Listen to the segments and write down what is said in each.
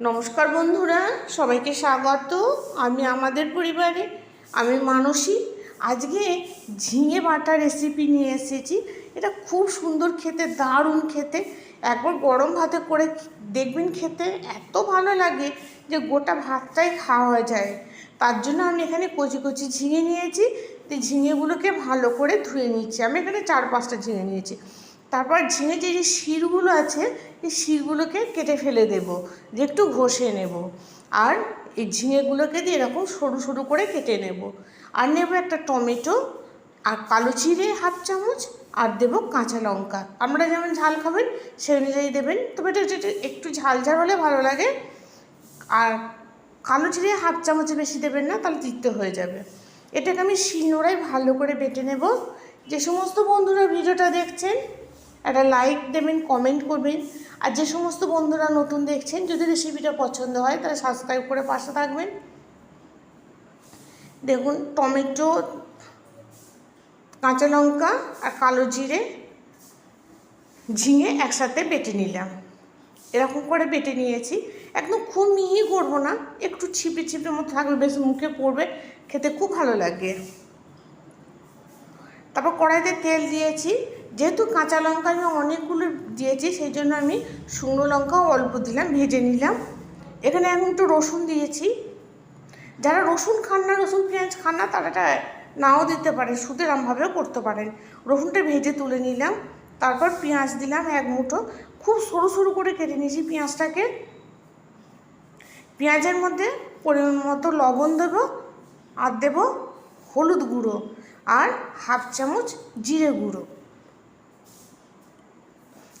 নমস্কার বন্ধুরা, সবাইকে স্বাগত। আমি আমাদের পরিবারে, আমি মানসী। আজকে ঝিঙে বাটা রেসিপি নিয়ে এসেছি। এটা খুব সুন্দর খেতে, দারুণ খেতে। একবার গরম ভাতে করে দেখবেন খেতে এত ভালো লাগে যে গোটা ভাতটাই খাওয়া যায়। তার জন্য আমি এখানে কচি কচি ঝিঙে নিয়েছি। তো ঝিঙেগুলোকে ভালো করে ধুয়ে নিচ্ছি। আমি এখানে চার পাঁচটা ঝিঙে নিয়েছি। তারপর ঝিঙে যে যে শিরগুলো আছে, এই শিরগুলোকে কেটে ফেলে দেব, যে একটু ঘষে নেব। আর এই ঝিঙেগুলোকে দিয়ে এরকম সরু সরু করে কেটে নেব। আর নেব একটা টমেটো, আর কালো চিড়ে হাফ চামচ, আর দেব কাঁচা লঙ্কা। আপনারা যেমন ঝাল খাবেন, সেই অনুযায়ী দেবেন। তবে এটা এটা একটু ঝাল ঝাল হলে ভালো লাগে। আর কালো চিড়ে হাফ চামচে বেশি দেবেন না, তাহলে তিক্ত হয়ে যাবে। এটাকে আমি শিলনোড়ায় ভালো করে বেটে নেব। যে সমস্ত বন্ধুরা ভিডিওটা দেখছেন একটা লাইক দেবেন কমেন্ট করবেন। আর যে সমস্ত বন্ধুরা নতুন দেখছেন, যদি রেসিপিটা পছন্দ হয় তাহলে সাবস্ক্রাইব করে পাশে থাকবেন। দেখুন, টমেটো, কাঁচা লঙ্কা আর কালো জিরে ঝিঙে একসাথে বেটে নিলাম। এরকম করে বেটে নিয়েছি। একদম খুব মিহি করব না, একটু ছিপে ছিপে মতো থাকবে, বেশ মুখে পড়বে, খেতে খুব ভালো লাগে। তারপর কড়াইতে তেল দিয়েছি। যেহেতু কাঁচা লঙ্কা আমি অনেকগুলো দিয়েছি, সেই জন্য আমি শুকনো লঙ্কাও অল্প দিলাম, ভেজে নিলাম। এখানে আমি একটু রসুন দিয়েছি। যারা রসুন খান না, রসুন পেঁয়াজ খান না, তারা এটা নাও দিতে পারে সুতরাংভাবেও করতে পারেন। রসুনটা ভেজে তুলে নিলাম, তারপর পেঁয়াজ দিলাম এক মুঠো। খুব সরু সরু করে কেটে নিয়েছি পেঁয়াজটাকে। পেঁয়াজের মধ্যে পরিমাণ মতো লবণ দেবো, আর দেবো হলুদ গুঁড়ো, আর হাফ চামচ জিরে গুঁড়ো।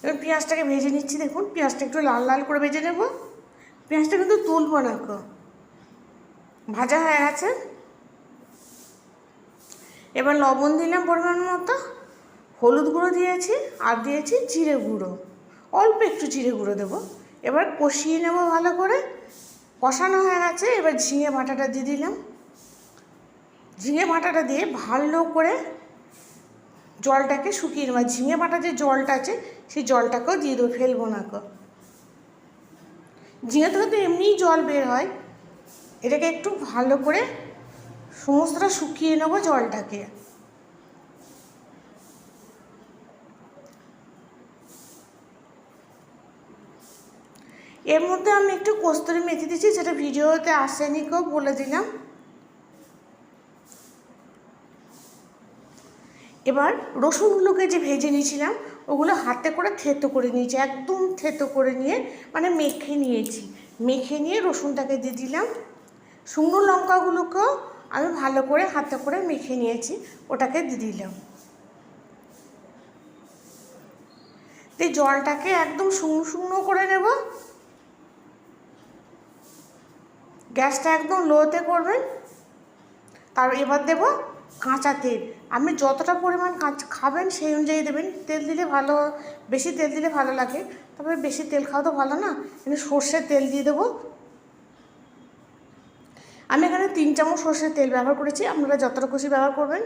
এবার পেঁয়াজটাকে ভেজে নিচ্ছি, দেখুন, পেঁয়াজটা একটু লাল লাল করে ভেজে নেব। পেঁয়াজটা কিন্তু তুলবো না কো ভাজা হয়ে গেছে। এবার লবণ দিলাম পরিমাণ মতো। হলুদ গুঁড়ো দিয়েছি আর দিয়েছি জিরে গুঁড়ো। অল্প একটু জিরে গুঁড়ো দেবো। এবার কষিয়ে নেব ভালো করে। কষানো হয়ে গেছে, এবার ঝিঙে বাটাটা দিয়ে দিলাম। ঝিঙে বাটাটা দিয়ে ভালো করে জলটাকে শুকিয়ে নেব। ঝিঙে বাটা যে জলটা আছে, সেই জলটাকেও দিয়ে দেবো, ফেলব না কো ঝিঙে থেকে তো এমনিই জল বের হয়। এটাকে একটু ভালো করে সমস্তটা শুকিয়ে নেব জলটাকে। এর মধ্যে আমি একটু কস্তুরি মেথি দিচ্ছি যেটা ভিডিওতে আসেনি কেউ বলে দিলাম। এবার রসুনগুলোকে যে ভেজে নিয়েছিলাম, ওগুলো হাতে করে থেতো করে নিয়েছি, একদম থেতো করে নিয়ে মানে মেখে নিয়েছি। মেখে নিয়ে রসুনটাকে দিয়ে দিলাম। শুকনো লঙ্কাগুলোকেও আমি ভালো করে হাতে করে মেখে নিয়েছি, ওটাকে দিয়ে দিলাম। এই জলটাকে একদম শুকনো শুকনো করে নেব। গ্যাসটা একদম লোতে করবেন। তার এবার দেব কাঁচা তেল। আপনি যতটা পরিমাণ কাঁচা খাবেন সেই অনুযায়ী দেবেন। তেল দিলে ভালো, বেশি তেল দিলে ভালো লাগে। তবে বেশি তেল খাওয়া তো ভালো না। এখানে সর্ষের তেল দিয়ে দেবো। আমি এখানে তিন চামচ সর্ষের তেল ব্যবহার করেছি। আপনারা যতটা খুশি ব্যবহার করবেন।